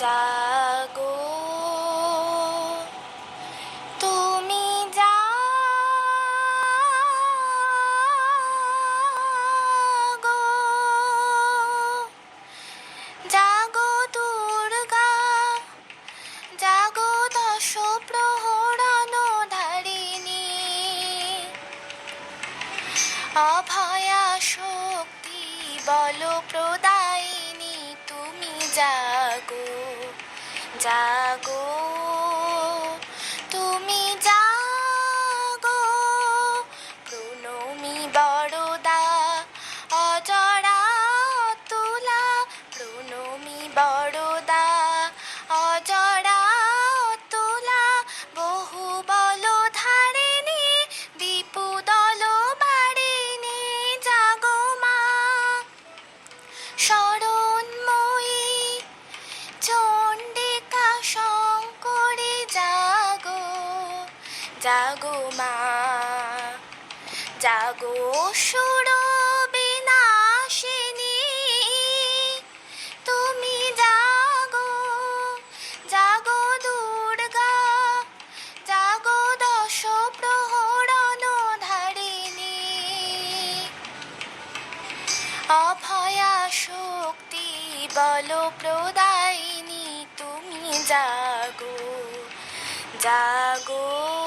জাগো তুমি জাগো জাগো দুর্গা জাগো দশ প্রহরানো ধারিণী। অভয়া শক্তি বল তুমি জাগো জাগো তুমি জাগো। প্রণমী বড়দা অজরা তুলা প্রণমী বড়দা জাগো মা, জাগো সুর বিনাশিনী। তুমি জাগো জাগো দুর্গা, জাগো দশ প্রহরণ ধারিণী। অভয়া শক্তি বল প্রদায়িনী, তুমি জাগো জাগো